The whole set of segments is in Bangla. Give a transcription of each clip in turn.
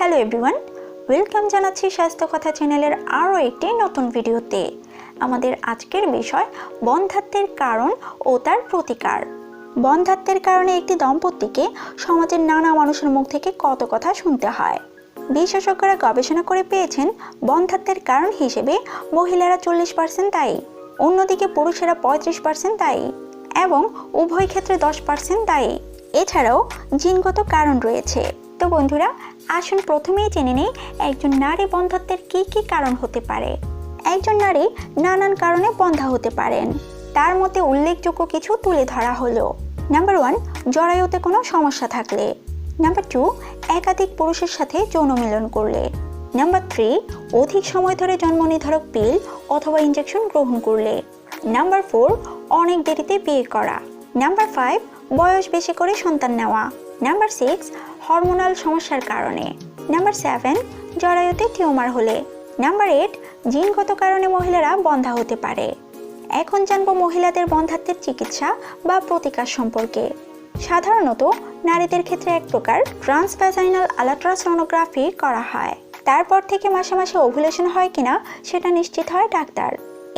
হ্যালো এভরিওয়ান ওয়েলকাম জানাচ্ছি স্বাস্থ্য কথা চ্যানেলের আরও একটি নতুন ভিডিওতে। আমাদের আজকের বিষয় বন্ধাত্বের কারণ ও তার প্রতিকার। বন্ধাত্বের কারণে একটি দম্পতিকে সমাজের নানা মানুষের মুখ থেকে কত কথা শুনতে হয়। বিশেষজ্ঞরা গবেষণা করে পেয়েছেন বন্ধাত্বের কারণ হিসেবে মহিলারা চল্লিশ পার্সেন্ট দায়ী, অন্যদিকে পুরুষেরা পঁয়ত্রিশ পার্সেন্ট দায়ী এবং উভয় ক্ষেত্রে দশ পার্সেন্ট দায়ী। এছাড়াও জিনগত কারণ রয়েছে। তো বন্ধুরা আসুন প্রথমেই জেনে নেই একজন নারী বন্ধাত্বের কী কী কারণ হতে পারে। একজন নারী নানান কারণে বন্ধা হতে পারেন। তার মধ্যে উল্লেখযোগ্য কিছু তুলে ধরা হলো। নাম্বার ওয়ান, জরায়ুতে কোনো সমস্যা থাকলে। নাম্বার টু, একাধিক পুরুষের সাথে যৌন মিলন করলে। নাম্বার থ্রি, অধিক সময় ধরে জন্ম নির্ধারক পিল অথবা ইঞ্জেকশন গ্রহণ করলে। নাম্বার ফোর, অনেক দেরিতে বিয়ে করা। নাম্বার ফাইভ, বয়স বেশি করে সন্তান নেওয়া। নাম্বার সিক্স হরমোনাল সমস্যার কারণে। নাম্বার সেভেন জরায়ুতে টিউমার হলে। নাম্বার এইট জিনগত কারণে মহিলারা বন্ধা হতে পারে। এখন জানব মহিলাদের বন্ধাত্বের চিকিৎসা বা প্রতিকার সম্পর্কে। সাধারণত নারীদের ক্ষেত্রে এক প্রকার ট্রান্সভ্যাজাইনাল আলাট্রাসোনোগ্রাফি করা হয়। তারপর থেকে মাসে মাসে ওভুলেশন হয় কিনা সেটা নিশ্চিত হয় ডাক্তার।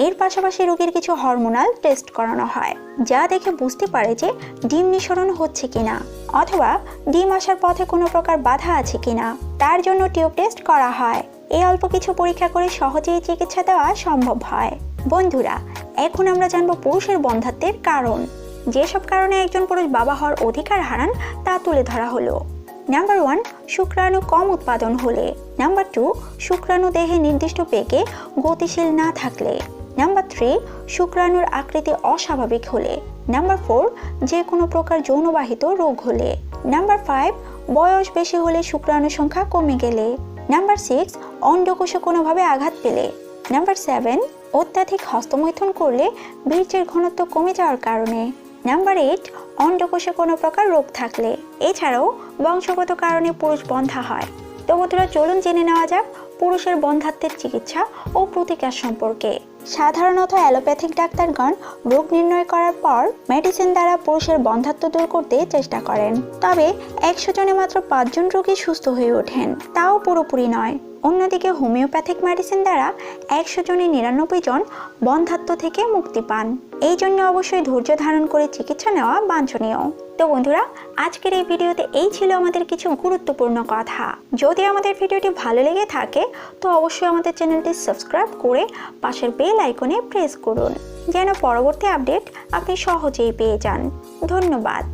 এর পাশাপাশি রোগীর কিছু হরমোনাল টেস্ট করানো হয়, যা দেখে বুঝতে পারে যে ডিম নিঃসরণ হচ্ছে কিনা। অথবা ডিম আসার পথে কোনো প্রকার বাধা আছে কিনা তার জন্য টিউব টেস্ট করা হয়। এই অল্প কিছু পরীক্ষা করে সহজেই চিকিৎসা দেওয়া সম্ভব হয়। বন্ধুরা, এখন আমরা জানব পুরুষের বন্ধাত্বের কারণ। যেসব কারণে একজন পুরুষ বাবা হওয়ার অধিকার হারান, তা তুলে ধরা হলো। নাম্বার ওয়ান, শুক্রাণু কম উৎপাদন হলে। নাম্বার টু, শুক্রাণু দেহে নির্দিষ্ট বেগে গতিশীল না থাকলে। নাম্বার থ্রি, শুক্রাণুর আকৃতি অস্বাভাবিক হলে। নাম্বার ফোর যে কোনো প্রকার যৌনবাহিত রোগ হলে। নাম্বার ফাইভ বয়স বেশি হলে শুক্রাণু সংখ্যা কমে গেলে। নাম্বার সিক্স অন্ডকোষে কোনোভাবে আঘাত পেলে। নাম্বার সেভেন অত্যাধিক হস্তমৈথুন করলে বীর্যের ঘনত্ব কমে যাওয়ার কারণে। নাম্বার এইট অন্ডকোষে কোনো প্রকার রোগ থাকলে। এছাড়াও বংশগত কারণে পুরুষ বন্ধা হয়। তো বন্ধুরা, চলুন জেনে নেওয়া যাক পুরুষের বন্ধাত্বের চিকিৎসা ও প্রতিকার সম্পর্কে। সাধারণত অ্যালোপ্যাথিক ডাক্তারগণ রোগ নির্ণয় করার পর মেডিসিন দ্বারা পুরুষের বন্ধাত্ম দূর করতে চেষ্টা করেন। তবে একশো জনে মাত্র পাঁচজন রোগী সুস্থ হয়ে ওঠেন, তাও পুরোপুরি নয়। অন্যদিকে হোমিওপ্যাথিক মেডিসিন দ্বারা একশো জনে নিরানব্বই জন বন্ধাত্ব থেকে মুক্তি পান। এই জন্য অবশ্যই ধৈর্য ধারণ করে চিকিৎসা নেওয়া বাঞ্ছনীয়। তো বন্ধুরা, আজকের এই ভিডিওতে এই ছিল আমাদের কিছু গুরুত্বপূর্ণ কথা। যদি আমাদের ভিডিওটি ভালো লেগে থাকে, তো অবশ্যই আমাদের চ্যানেলটি সাবস্ক্রাইব করে পাশের বেল আইকনে প্রেস করুন, যেন পরবর্তী আপডেট আপনি সহজেই পেয়ে যান। ধন্যবাদ।